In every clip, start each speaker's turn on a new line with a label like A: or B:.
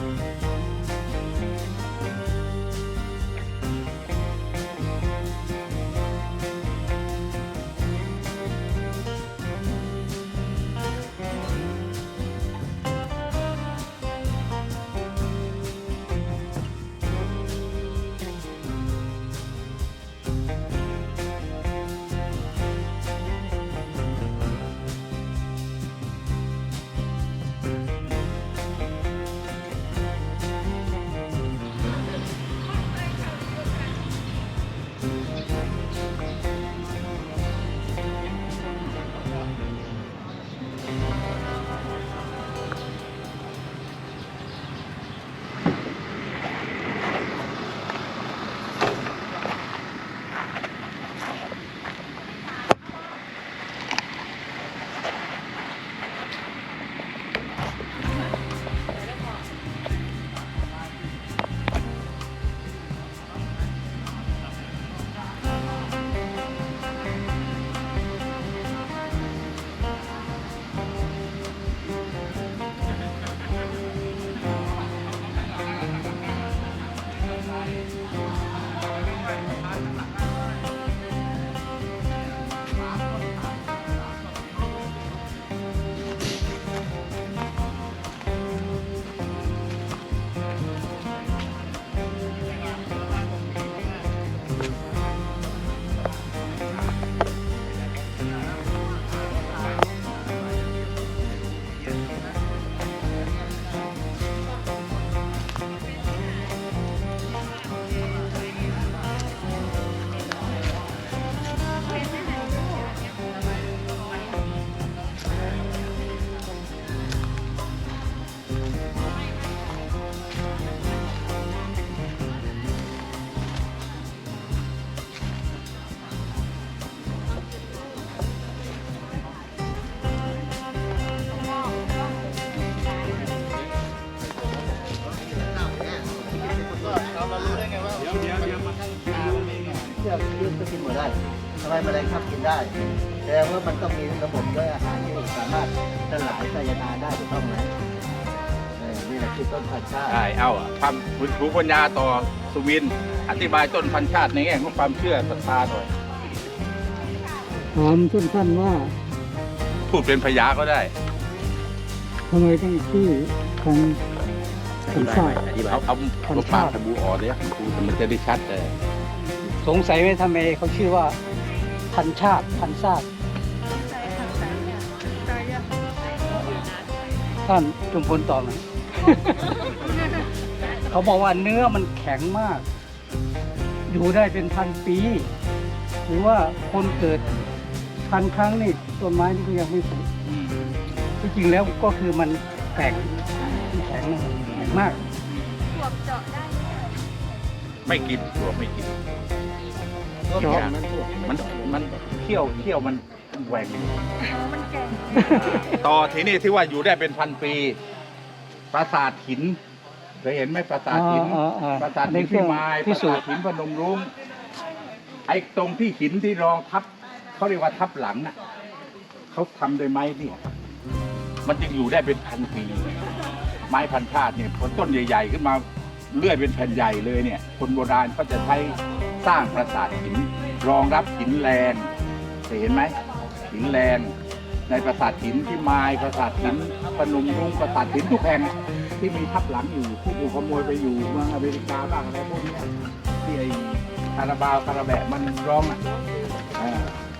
A: you
B: ใช่เอาอะความภูมิปัญญาต่อสุวิน อธิบายต้นพันธุ์ชาติในแง่ของความเชื่อศรัทธาหน่อย
C: ถามสั้นๆว่า
B: พูดเป็นพยาก็ได้
C: ทำไมต้องชื่อของของชาติ
B: เอาเอาลูกปากทะบูออกเนี่ยดูมันจะได้ชัดเลย
C: สงสัยไหมทำไมเขาชื่อว่า พันชาติพันชาติท่านจุมพลตอบไหม เขาบอกว่าเนื้อมันแข็งมาก อยู่ได้เป็นพันปี หรือว่าคนเกิดพันครั้งนี่ต้นไม้นี่ก็ยังไม่สุดที่จริงแล้วก็คือมันแข็งมันแข็งนะแข็งมาก
B: ไม่กินตัวไม่กิน
A: ต้น
C: เจาะ
A: พันธุ์นั้นพวก
B: มันมันเที่ยวเที่ยวมันแหว่งต่อทีนี้ที่ว่าอยู่ได้เป็นพันปี ปราสาทหินเคยเห็นไหมปราสาทหิน
C: อ่าอ่าอ่า
B: ปราสาท
C: ใน
B: หิน
C: เครื่
B: พิ
C: อง
B: มายป
C: พิ
B: รา
C: สู
B: สา
C: จ
B: ท
C: น์
B: หินพนมรุ้งไอ้ตรงที่หินที่รองทับเขาเรียกว่าทับหลังน่ะเขาทำโดยไม้เนี่ย มันจึงอยู่ได้เป็นพันปีไม้พันชาติเนี่ยผลต้นใหญ่ ๆ ขึ้นมาเลื่อยเป็นแผ่นใหญ่เลยเนี่ย คนโบราณเขาจะใช้สร้างปราสาทหิน รองรับหินแรงเคยเห็นไหมหินแรงในปราสาทหินที่ไม้ปราสาทหิน พนมรุ้งปราสาทหินทุกแห่งที่มีทับหลังอยู่ที่ถูกขโมยไปอยู่เมืองอเมริกาบ้างอะไรพวกเนี้ยที่ไอ้คาราบาวคาราแบะมันร้องอะอ่า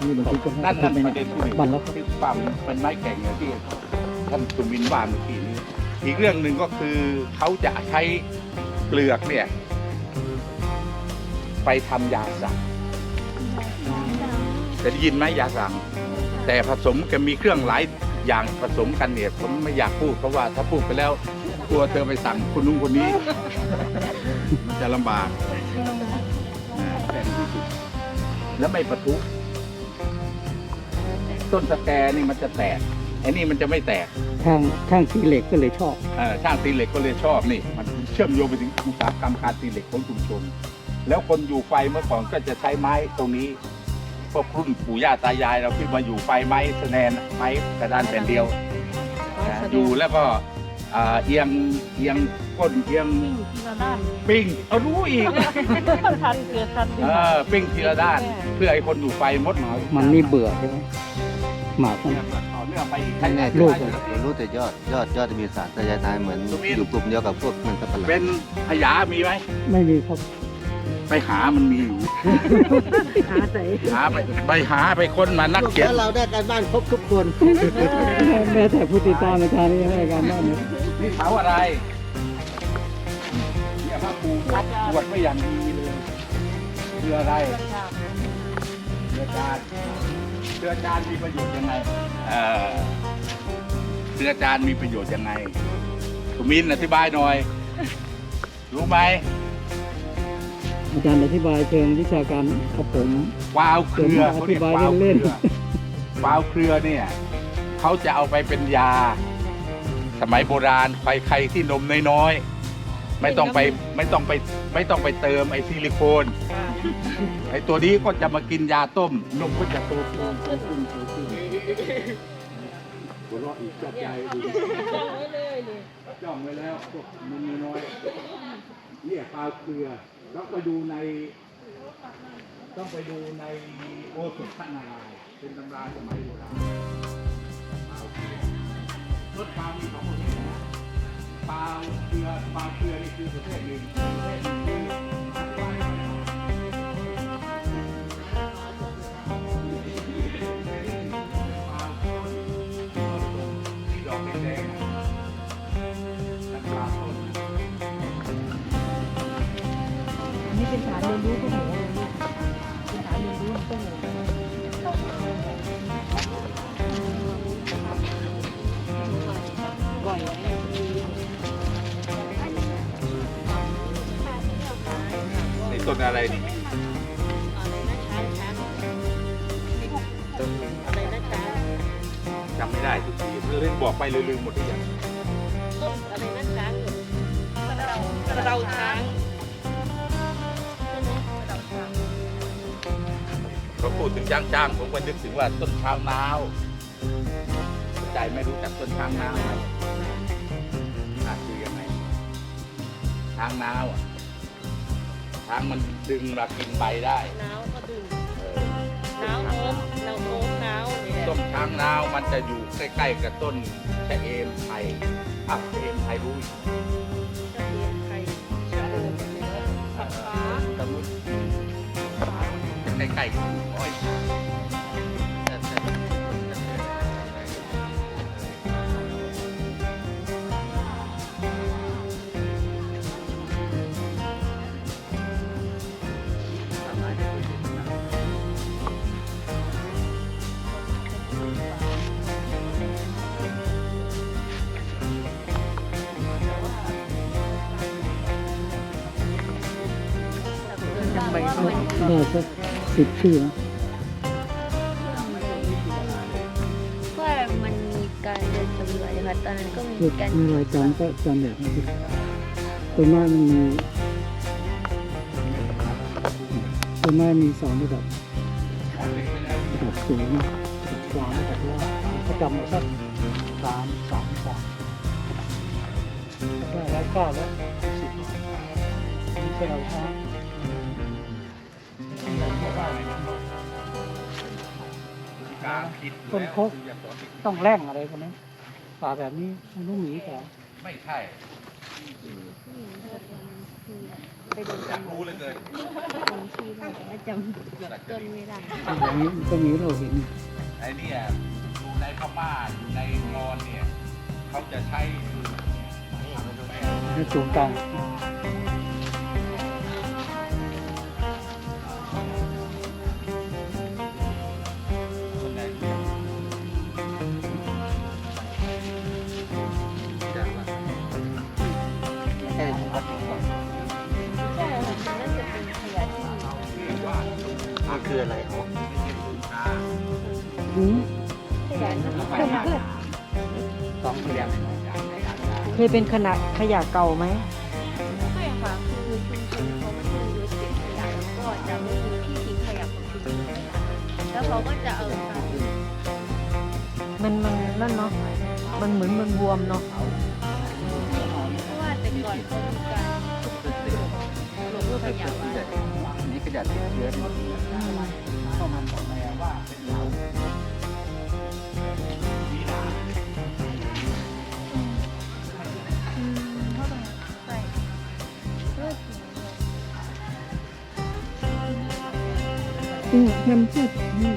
C: นี่บางทีก็
B: นั่น
C: ให้
B: นั่น
C: ไป
B: ประเด็นที่หนึ่ง
C: บันแล้ว
B: ที่ความเป็นไม้แข็งอย่างที่ท่านสุวินว่าเมื่อกี้นี้อีกเรื่องหนึ่งก็คือเขาจะใช้เปลือกเนี่ย ไปทำยาสั่งจะได้ยินไหมยาสั่งแต่ผสมกันมีเครื่องหลาย อย่างผสมกันเนี่ยผมไม่อยากพูดเพราะว่าถ้าพูดไปแล้วกลัวเธอไปสั่งคนนู้นคนนี้ มันจะลำบากอ่าแต่ที่สุดแล้วไม่ประทุ ต้นสแกนี่มันจะแตกไอ้นี่มันจะไม่แตก
C: ข้างข้างสีเหล็กก็เลยชอบ
B: เอ่อช่างตีเหล็กก็เลยชอบนี่ มันเชื่อมโยงไปถึงอุตสาหกรรมการตีเหล็กของชุมชน แล้วคนอยู่ไฟเมื่อก่อนก็จะใช้ไม้ตรงนี้ พวกรุ่นปู่ย่าตายายเราที่มาอยู่ไฟไม้สแนนไม้กระดานแผ่นเดียวนะอยู่แล้วก็อ่าเอียงเอียงก้นเอียงปิ้งเอารู้อีก
D: ทันเกิดทัน
B: เออปิ้งทีละด้าน เพื่อให้คนอยู่ไฟมดหนอย
C: มันนี่เบื่อใช่ไหมหมากมัน
B: ต่อเนื่องไปอีก
A: ไม่แน่ใจ
C: ลูก
A: เรารู้แต่ยอดยอดยอดจะมีสารไซยาไนด์เหมือน
B: สุวิน
A: อยู่กลุ่มเดียวกับพวกมันสับปะหลัง
B: เป็นขยะมีไหม
C: ไม่มีครับ
B: ไปหามันมีอยู่
D: หาใส่
B: หาไปไปหาไปค้นมานักเขียน
A: แล้วเราได้การบ้านครบทุกคน
C: แม้แต่ผู้ติดตามอาจารย์นี่ยังไม่ได้การบ้านเลย
B: นี่เสาอะไร เนี่ยพระครูพัดตรวจไว้อย่างดีเลยคืออะไรเรือจานเรือจานมีประโยชน์ยังไงเออเรือจานมีประโยชน์ยังไงสุมินอธิบายหน่อย รู้ไหม
C: อาจารย์อธิบายเชิงวิชาการครับผม
B: วาวเครือ
C: ผม
B: เขาเรียก
C: อธิบายวา
B: ว
C: เล่
B: เคนรือวาวเครือเนี่ยเขาจะเอาไปเป็นยา สมัยโบราณใครใครที่นมน้อยๆไม่ต้องไปไม่ต้องไปไม่ต้องไปเติมไอซิลิโคนไอตัวนี้ก็จะมากินยาต้มนมก็จะโตขึ้นโตขึ้นโตขึ้นหัวเราะอีกจับใจดูจ้องไว้แล้วพวกนมน้อยๆเนี่ยปลาเกลือ ต้องไปดูใน ต้องไปดูในโอสถพระนารายณ์เป็นตำราสมัยโบราณรถปลามีสองประเภทนะปลาเกลือปลาเกลือนี่คือประเภทหนึ่งประเภทหนึ่งคือาน
D: เรียนรู้พวกหนูเลยลูกเป็นฐานเรียนรู้พวกหนูก่อยไว้
B: ในต้นอะไรนี่
D: นะจ๊ะ
B: จำไม่ได้ทุกทีเล่นบอกไปลืมหมดทุกอย่าง
D: ต้นอะไรนะจ๊ะกระเดากระเดาช้างใช่ไหมกระเดาช้าง
B: ดถึงช้างช้างผมก็นึกถึงว่าต้นช้างนาวใจไม่รู้จักต้นช้างนาวไหมอะคือยังไงช้างนาวอะช้างมันดึงมากินใบได้
D: หนาวก็ดึง
B: เออ
D: หนาวโน้มหนาวโน้มหนาวนี่แหละ
B: ต้นช้างนาวมันจะอยู่ใกล้ๆกับต้นชะเอมไทยอะชะเอมไทยรู้อีก
D: จะเรียนไทยชะเอมปักฟ้า
B: ตะมุดจะใกล้ๆ
C: ได้สักสิบชื่อนะ
E: ว่ามันมีการเดินสำรวจนะคะตอนนั้นก็มีการ
C: มีรายจำก็จำแบบนี้ต้นไม้มันมีต้นไม้มีสองระดับระดับสูงระดับกลางระดับล่างก็จำมาสักสามสามสามได้แล้วเก้าแล้วสิบนี่เป็นเราช้า ต้นโคกต้องแร่งอะไรพวกนี้ป่าแบบนี้มันต้องหนีแต่
B: ไม่ใช่
E: ไปเดิน
B: อยากรู้เหลยเกิน
E: บางที่บ้างแต่ว่าจำต้นไม่ได้
C: อย่างนี้มันก็มีเราเห็น
B: ไอ้เนี่ยอยู่ในพม่าอยู่ในมอญเนี่ยเขาจะใช้
C: ในสูงกลาง
B: คน
A: คืออะไรอ๋อ
C: อืม
E: ขยะที่
C: สองพยางค์
D: เคยเป็นขนาดขยะเก่าไหม
E: ไม่ค่ะคือชุมชนเขาก็จะยึดเก็บขยะแล้วก็จะไม่มีที่ทิ้งขยะของชุมชนแล้วเขาก็จะเอาไป
D: มันมันนั่นเนาะมันเหมือนมันบวมเนาะ
E: เพราะว่าแต่ก่อนเขามีการลงขยะไว้
A: นี่ขยะติดเชื้อนี่
B: เข้ามาบอกแม่ว่าเป็นเรา
E: อืมเข้าไหร่ใช่เลิกกินเลย
D: อืมน้ำจืด
A: มี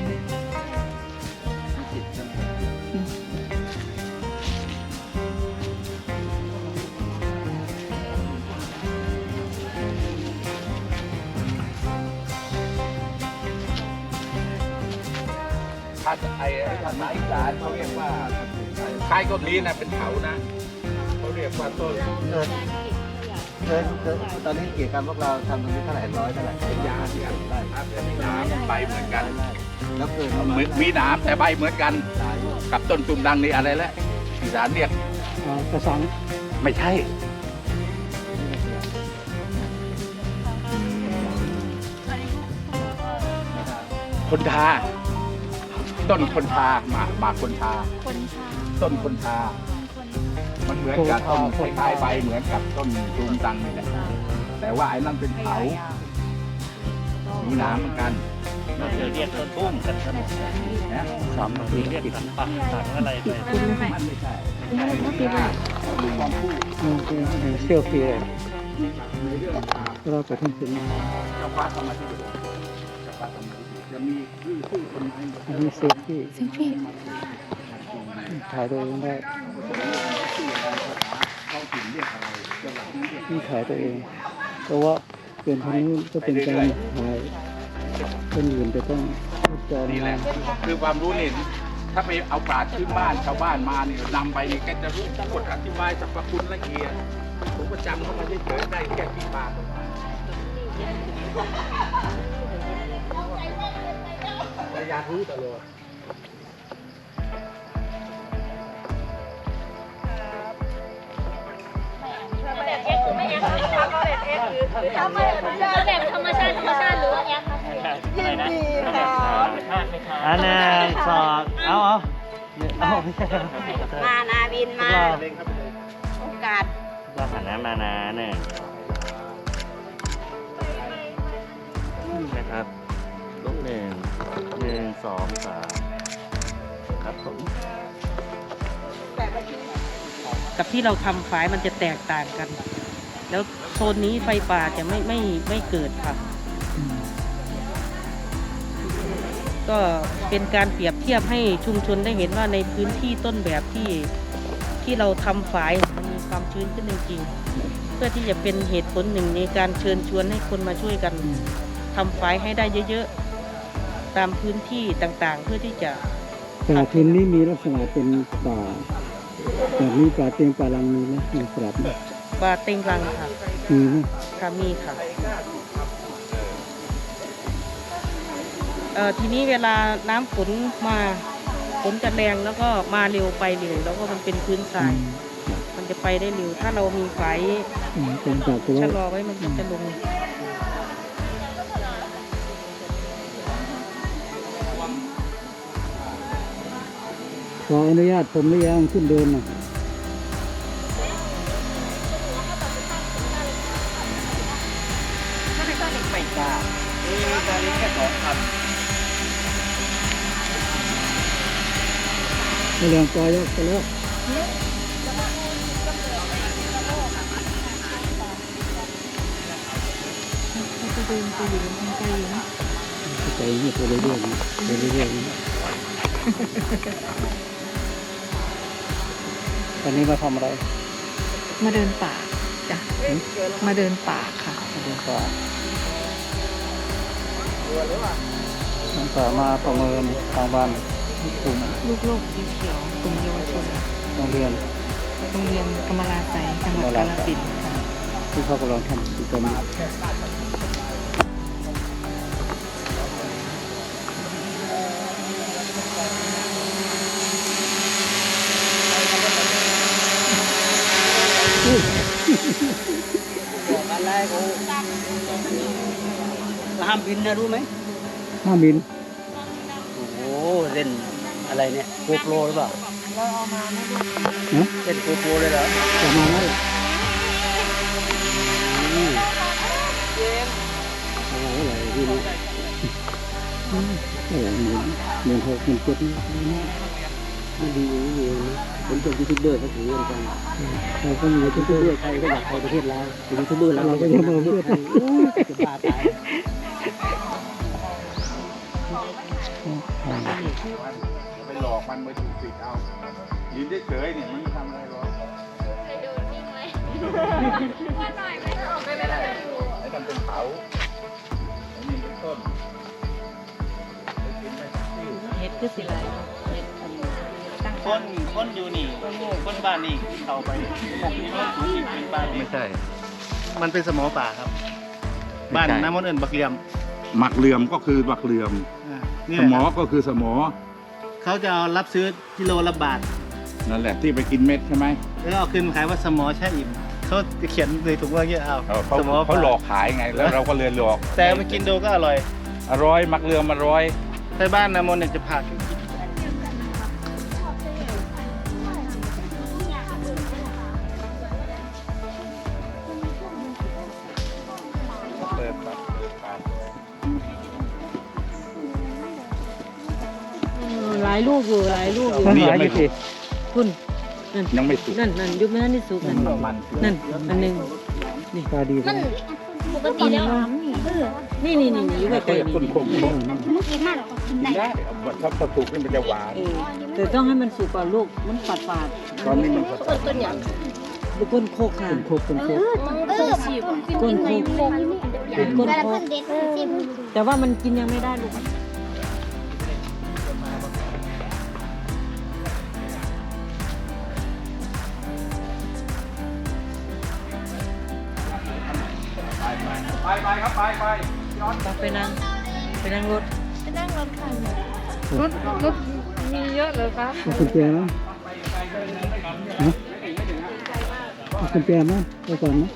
B: ถ้าไอ้ภาษาอีสานเขาเรียกว่าคล้ายต้นนี้นะเป็นเขานะเขาเรียกว่าต้น
A: เกินเกินเกินตอนนี้เกี่ยวกับพวกเราทำตรงนี้เท่าไหร่ร้อยเท่าไหร่เป็นยาที่ได้
B: ครับมีหนามใบเหมือนกัน
A: แล้วเกินประ
B: เห
A: มา
B: มื
A: ณ
B: อนมีหนามแต่ใบเหมือนกัน
A: ตาย
B: กับต้นตุ่มดังนี่อะไรแล้วอีสานเรียก
C: อ่ากระสัง
B: ไม่ใช่คนทา ต้นคนทาหมากหมากคนทา
E: คนชา
B: ต้นคนทา
E: คน
B: มันเหมือนกับต้นคล้ายๆใบเหมือนกับต้นตูมตังนี่แหละแต่ว่าไอ้นั่นเป็นเขามีหนามเหมือนกัน
F: เราจะเรียกต้นตุ้มกันครับผม
B: นะ
C: สามนาที
F: เรียกสันปักสันอะไรไป
B: มันไม่ใช่ไอ้ที่ว่าลุงความพูด
C: มันเป็นเซี่ยวปีเลย
B: ในเรื่องราว
C: เราไปทั้งถึง
B: เจ้าฟ้าธรรมธิบดีเจ้าฟ้าธรรมธิบดีจะมีชื่ อัน
C: นี้เซฟที่
E: เซลฟี่
C: ถ่ายตัวเองได้
B: เขาถึงเรียกอะไรจังหวัดนี้เรียก
C: ที่ถ่ายตัวเอง เพราะว่าเปลี่ยนทางนู้นก็เป็นการถ่ายคนอื่นจะต้องพูดจา
B: นี่แหละคือความรู้นี่ถ้าไปเอาปราชญ์พื้นบ้านชาวบ้านมาเนี่ยนำไปนี่แกจะรู้กฎอธิบายสรรพคุณละเอียดผมก็จำเข้ามาเฉยๆได้แค่ที่ปาก ระยะรู้ตลอด
E: แบบธรรมชาติธรรมชาติหรือว่าไงคะ
G: อะไรนะอันนึงสองเอาเอาเอาไม่ใช่
E: มานาบิน
G: พว
E: มาก
G: เรา
E: โอกาส
G: เราหันหน้ามานะหนึ่งนะครับ ลูกหนึ่งหนึ่งสองสามครับผม
D: กับที่เราทำฝายมันจะแตกต่างกัน แล้วโซนนี้ไฟป่าจะไม่ไม่ไม่เกิดค่ะ ก็เป็นการเปรียบเทียบให้ชุมชนได้เห็นว่าในพื้นที่ต้นแบบที่ที่เราทำฝายมันมีความชื้นขึ้นจริงๆ เพื่อที่จะเป็นเหตุผลหนึ่งในการเชิญชวนให้คนมาช่วยกันทำฝายให้ได้เยอะๆ ตามพื้นที่ต่างๆ เพื่อที่จะ
C: ป่าพื้นนี้มีลักษณะเป็นป่าแบบนี้ป่าเตียงป่าลังมีไหมมีปรับไหม
D: ปลาเต็งรังค่ะ
C: มีไหม
D: ค่ะมีค่ะเอ่อทีนี้เวลาน้ำฝนมาฝนจะแรงแล้วก็มาเร็วไปเร็วแล้วก็มันเป็นพื้นทราย มันจะไปได้เร็ว ถ้าเรามีไฟ
C: อืมเป็นป่าตัว
D: ชะลอไว้มันก็จะลง
C: ขออนุญาตผมหรือยังขึ้นเดินน่ะ
B: ไม่กล้ามีตอนนี้แค่สองพัน
C: ไม่เรื่องปล่อยยกไปแล้ว
D: จะเดินไปอยู่ทางไกลนะ
C: ใจเงียบไปเรื่อยๆนะไปเรื่อยๆ นะตอนนี้มาทำอะไร
H: มาเดินป่าจ้ะมาเดินป่าค่ะ
C: มาเดินป่าเดินป่ามาประเมินทางบ้านกลุ่ม
H: ลูกโลกสีเขียวกลุ่มเยาวชน
C: โรงเรียน
H: โรงเรียนกำมะลาไสยจังหวัดกาฬสินธุ์ค่ะ
C: ที่เขากำลังทำกิจกรรม
I: ห้ามบินนะรู้ไหม
C: ห้ามิล
I: โอ้เล่นอะไรเนี่ยโกโปรหรือเปล่า
C: นะ
I: เล่นโกโปรเลยเหรอ
C: ประมาณนั้นแหละโอ้โหอะไรที่นี่อืมโอ้โหหมื่นเหมื่นหกหมื่นเจ็ดนี่
I: ดีอยู่ผมเป็นยูทูบเบอร์ก็ถือเหมือนกัน
C: เราก็มี
I: ยู
C: ทุ
I: ทู
C: ก
I: บ
C: เรื่
I: เบอ
C: อง
I: ร์ใครก็อยากไปประเทศลาวเป็นยูทูบเบอร์แล้ว
C: เราก็จะมาเพื่อไทย
I: จะบ้าตาย
B: ไปหลอกมันไปถูกติดเอายืนเฉยๆเนี่ยมันไม่ทำอะไรหรอกไอ้ทำเป็นเขาไอ้นี่เป็นต้นไอ้กินไม่ติ้ว
D: เฮ็ดคือสิไรเฮ็ดตั้ง
G: คนคนอยู่นี่คนบ้านนี่เข้าไปพวกนี้มันถูกกินเป็นบ้านนี่
J: ไม่ใช่ มันเป็นสมอป่าครับ บ้านน้ำมันเอิญบักเหลี่ยม
B: หมักเหลื่อมก็คือหมักเหลื่อม
J: อ่านี่
B: ส
J: แหละ
B: มอ
J: ครับ
B: ก็คือสมอ
J: เขาจะเอารับซื้อกิโลละบาท
B: นั่นแหละที่ไปกินเม็ดใช่ไหม
J: แล้วเอาขึ้นมาขายว่าสมอแช่อิ่มเขาจะเขียนเลยถูกว่าเงี้ยเอา
B: เออเขา
J: สมอ
B: เขาหลอกขายไง แล้วเราก็เลยหลอก
J: แต่ไปกินดูก็อร่อย
B: อร่อยหมักเหลื่อมอร่อย
J: แต่บ้านน้ำมันเนี่ยจะผ่า
D: ลายลูกอยู่หลายลูกอยู่
B: นี่ยังไม่สุก
D: คุณนั่น
B: ยังไม่สุก
D: นั่นนั่นยุบไม่ทันที่สุกนั่น
B: มัน
D: นั่นอันหนึ่ง
C: ตาดีเลย
E: ปกติแล้ว
D: นี่นี่นี่อยู่ใก
B: ก็
D: ล้
B: จะ
D: ๆ
B: คุ้น
D: นี่
B: คงกินได้ถ้าถ้าสุกนี่มันจะหวาน
D: แต่ต้องให้มันสุกก่อนลูกมันฝาดฝาด
B: ตอนนี้มันก็
E: ต้นต้นอย่าง
D: ๆลูกก้นโคกค่ะ
C: เป็นโคกเป็นโคก
E: ต้นสีบ
D: ก้นโคกเป็นก้นโคกแต่ว่ามันกินยังไม่ได้ลูก
B: ไปไปไป
D: นั่งไปนั่งรถ
E: จะนั่งรถคัน
H: รถรถมีเยอะเลยคะ
C: เอาคุณแจนะฮะเอาคุณแจนะไปก่อนนะ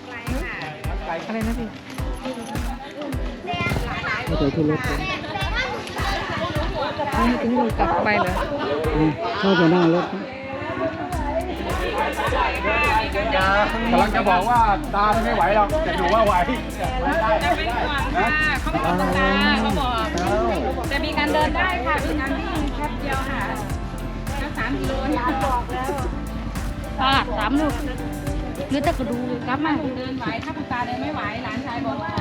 H: อะไรนะพี่
C: ไม่ใช่ที่รถ
H: นี่ถึงรากลับไปเหรอ
C: เข้าไปนั่งรถ
B: กำลังจะบอกว่าตาไม่ไหวหรอกแต่หนูว่าไหวไม่ได้ไม่ได้นะ
K: จะมีการเดินได้ค่ะมีการวิ่งแป๊บเดียวค่ะทั้งสามกิโลนะบอกแล้วค่ะสามลูกหรือจะกระดูกลับมาเดินไหวถ้าคุณตาเดินไม่ไหวหลานชายบอกว่า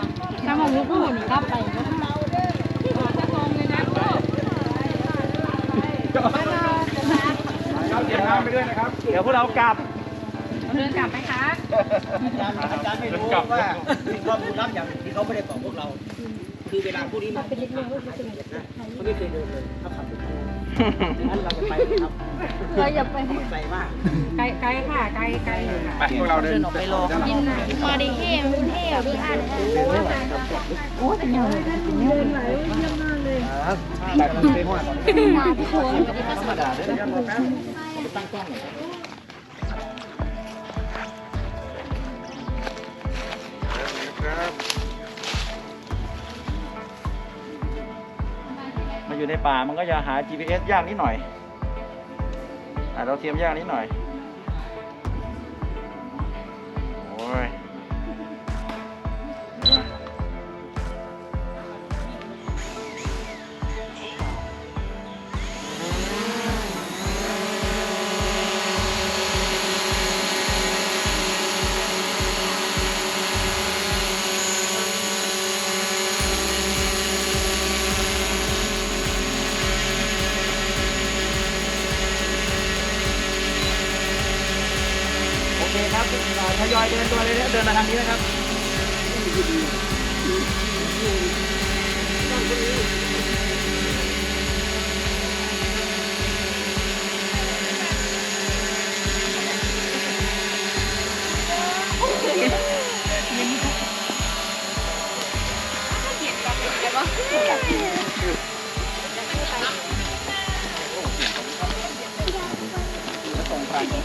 K: ถ้ามาลุกขึ้นนี่กลับไปก็จะตรงเลยนะลูก
B: ครับเตรียมน้ำไปด้วยนะครับ
F: เดี๋ยวพวกเรากลับ
K: เดินกลับไหมคะ
I: อาจารย์อาจารย์ไม่รู้ว่าสิ่งข้อมูลลับอย่างที่เขาไม่ได้บอกพวกเรา คือเวลาผู้นี้มาเป็นเล็กน้อยเขาไม่เคยเดินเลยเขาขับรถงั้นเราจะไปครับ
K: เราอย่าไป
I: ไกลมาก
K: ไกลไกลค่ะไกลไกลอยู่ค่ะ
B: ไปพวกเราเดินออกไปรอ
K: กินมาดิเฮ่มันเฮ่ดูอ่าน
I: แต่มันเป็นว่า
K: มาพี่โคน
I: ธรรมดาด้วยนะครับตั้งกล้องหน่อย
F: อยู่ในป่ามันก็จะหา GPS ยากนิดหน่อยอ่าเราเทียมยากนิดหน่อย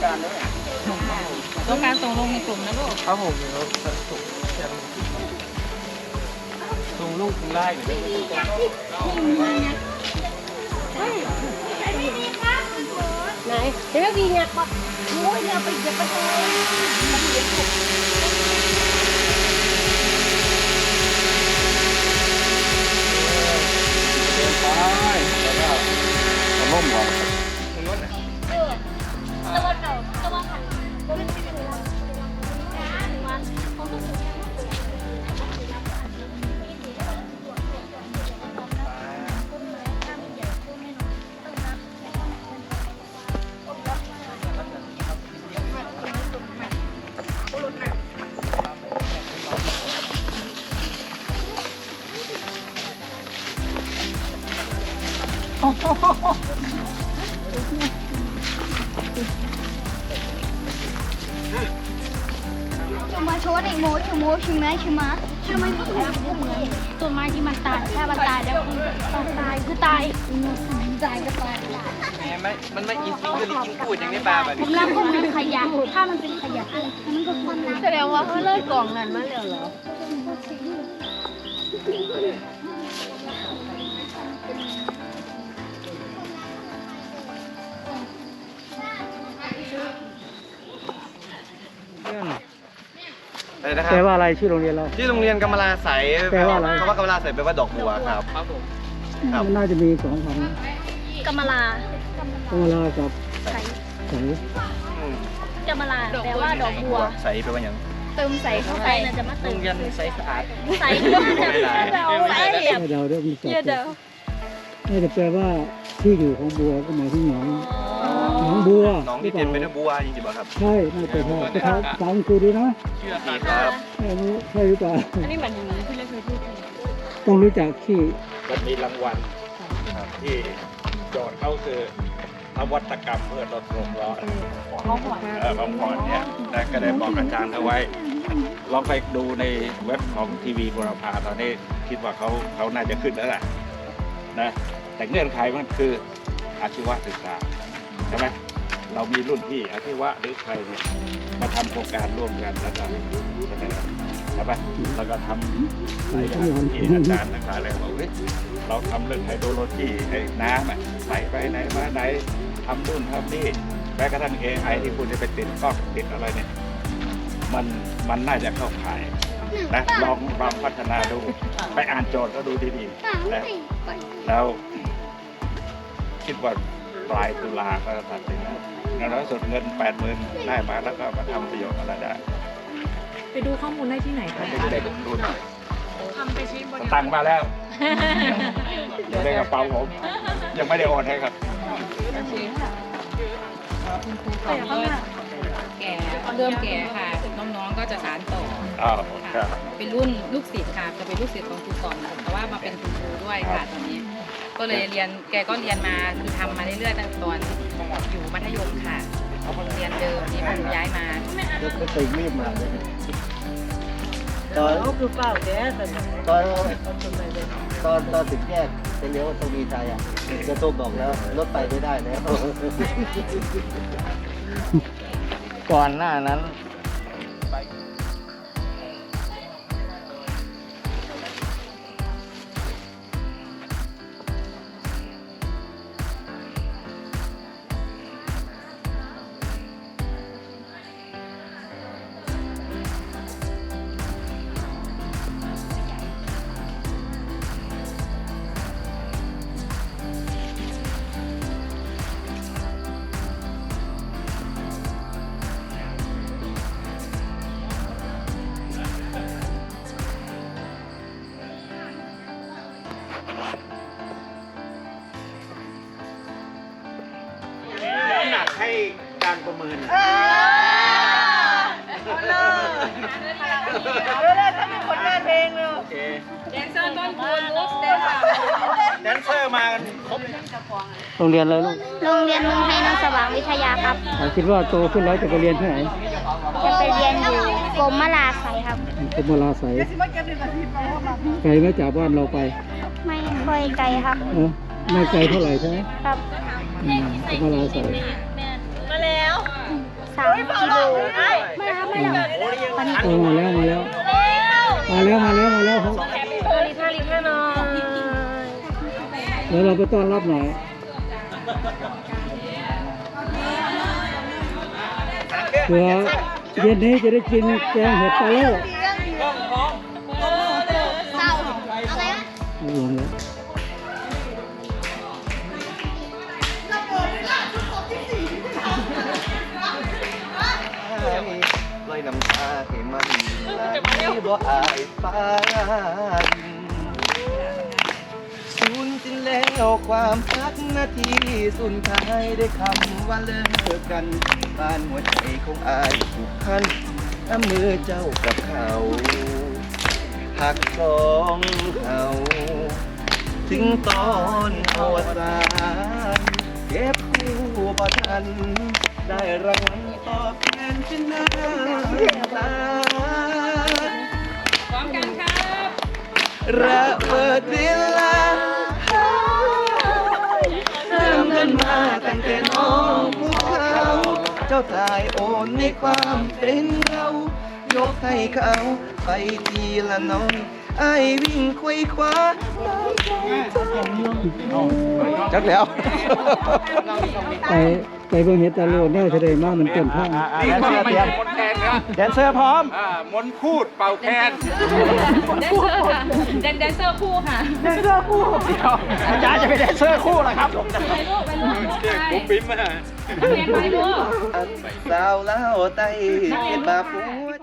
F: การด้วย
K: ต้องการส่งลงในกลุ่มนะลูก
F: ครับผมเดี๋ยวส่งส่งลูกถึงไล่หน่อยได้ไหม
K: ไหนเดี๋ยวพี่เนี่ยบอกโอ้ยเนี่ยไปเก็บไปเลย
B: เนไปแล้วก็เอาล่มก่อน
K: จะมาโชว์ในโมชโมใช่ไหมใช่ไมใช่ไหมต้นไม้ที่มันตายถ้ามันตายแล้วคือต้องตายคือตายตายก็ตาย
F: มันไม่อินทรีย์คือลิงพูดอย่างนี้ปลาแบบ
K: ผมรับก็เหมือนขยะถ้ามันเป็นขยะมันก็ควรแสดงว่าเขาเลิกกล่องนั้นมาแล้วเหรอ
L: อะไรนะค
C: แปล
L: รับ
C: ว่าอะไรชื่อโรงเรียนเรา
L: ที่โรงเรียนกำมะลาใส
C: แปลว่าอะไร
L: คำว่ากำมะลาใสแปลว่าดอกบัวครับ ครับ
C: มันน่าจะมีสองคำนะ
M: กำมะลากำ
C: มะลากับ
M: ใส
C: ใส
L: อืม
M: กำมะลาแปลว่าดอกบัว
L: ใสแปลว่าอย่าง
M: เติมใส่เข้าไปน่าจะมาเติม
F: ยันใสสะอาด
M: ใส่เข้าไปเราใส่แบบ
C: ให้เดาด้วยมีสอง
M: เยอะเด้อ
C: น่าจะแปลว่าที่อยู่ของบัวก็หมายถึงหนอง หนองบัว
L: น้องที่เต็มไปด้วยบัวจริงๆป่ะครับ
C: ใช่น่าจะใช่ภาษาภาษาอังกฤษดีนะ
L: ครับ
C: ไม่รู้ใช่หรือเปล่า
K: อันนี้เหมือนที่เราเคยพูดกัน
C: ต้องรู้จักที่
B: มันมีรางวัลที่โจทย์เขาคือนวัตกรรมเพื่อลดโลกร้อน
K: เขาหวาน
B: เออบางพรเนี่ยนะก็ได้บอกอาจารย์เอาไว้ ลองไปดูในเว็บของทีวีบุรพาตอนนี้คิดว่าเขาเขาน่าจะขึ้นแล้วแหละนะแต่เงื่อนไขมันคืออาชีวศึกษา ใช่ไหมเรามีรุ่นพี่อาชีวะหรือใครเนี่ยมาทำโครงการร่วมกันแล้วก็เสนอใช่ปะแล้วก็ทำหลายอย่างที่อาจารย์ต่างๆเลยบอกเฮ้ยเราทำเรื่องไฮโดรโลจีไอ้น้ำอะใส่ไปไหนมาไหนทำนู่นทำนี่แม้กระทั่ง AI ที่คุณจะไปติดกล้องติดอะไรเนี่ยมันมันน่าจะเข้าขายนะลองลองพัฒนาดู ไปอ่านโจทย์ก็ดูดีๆนะแล้วคิดว่า ปลายตุลาก็ตัดสินแล้วงั้นแล้วสุดเงินแปดหมื่นได้มาแล้วก็มาทำประโยชน์อะไรได้
H: ไปดูข้อมูลได้ที่ไหนคะ
B: ให้เด็กดูหน่อย
H: ทำไปใช้บริ
B: ตังค์มาแล้วอยู่ในกระเป๋าผม ยังไม่ได้โอนให้ครับ
K: แก่เริ่มแก่ค่ะ น้องๆก็จะสานต่อ
B: อ้าวครับ
K: เป็นรุ่นลูกศิษย์ค่ะ จะเป็นลูกศิษย์ของครูสอนแต่ว่ามาเป็นคุณครูด้วยค่ะตอนนี้ ก็เลยเรียนแกก็เรียนมาคือทำมาเรื่อยๆตั้งแต่ตอนอยู่มัธยมค่ะโรงเรียนเดิมนี่ครูย้ายมา
A: ก็ไม่เคยรีบมาเลยตอน
D: เขาคือเป้าแก่สน
A: ตอนตอนตอนถึงแยกไปเลี้ยวตรงมีใจอะจะโทรบอกแล้วรถไปไม่ได้แล้ว
F: ก่อนหน้านั้น
J: ร
C: งเรียนอะไรลูก
E: โรงเรียนเมืองไทยนนท์สว่างวิทยาครับ
C: อ่าคิดว่าโตขึ้นแล้วจะไปเรียนที่ไหน
E: จะไปเรียนอยู่กรมมลาไสยครับ
C: กรมราไสยไกลไหมจากบ้านเราไป
E: ไม่ค่อยไกลครับ
C: เออไม่ไกลเท่าไหร่ใช่ไหม
E: ครับ
C: อืมกรมราไสย
E: สามกิโลไม่ครับไม่ครับวันนี้
C: เออมาแล้วมาแล้ว มาแล้วมาแล้วมาแล้วครับ
E: ผลิตผลิตให้หน่อย
C: เดี๋ยวเราไปต้อนรับหน่อย เผื่อเย็นนี้จะได้กินแกงเห็ดปลาโล่
E: เศร้าอะไรนะ
C: โอ้โหเนี่ย
A: ลอยน้ำตาให้มันไหลบ่อายฟ้า สิ้นแล้วความรักนาทีสุดท้ายได้คำว่าเลิกกันบ้านหัวใจของอายผูกพันน้ำมือเจ้ากับเขาหักสองเขาถึงตอนอวสานเก็บคู่บ่ทัน ได้รางวัลตอบแทนเป็นน้ำตา
K: พร้อมกันครับ
A: ระ เจ้าชายโอนในความเป็นเรา ยกให้เขาไปทีละน้อยไอ้ายวิ่งควยคว้าจักแล้ว
C: ไป ไปเบิ่งเห็ดตาโลดได้แสดงมากมันเต็มท่า
B: นี่ก็ไม่ใช่คนแคนนะ
J: แดนเซอร์พร้อม
B: อ่ามนต์พูดเป่าแคน
K: แดนเซอร์ค่ะแดนแดนเซอร์คู่ค่ะ
J: อาจารย์จะเป็นแดนเซอร์คู่เหรอครับ
K: ไปลูกไปลูกไป
B: ผมปิ้มมา
K: เรียนไปลูก
A: สาวเล่าไต้เป็นบาปหัว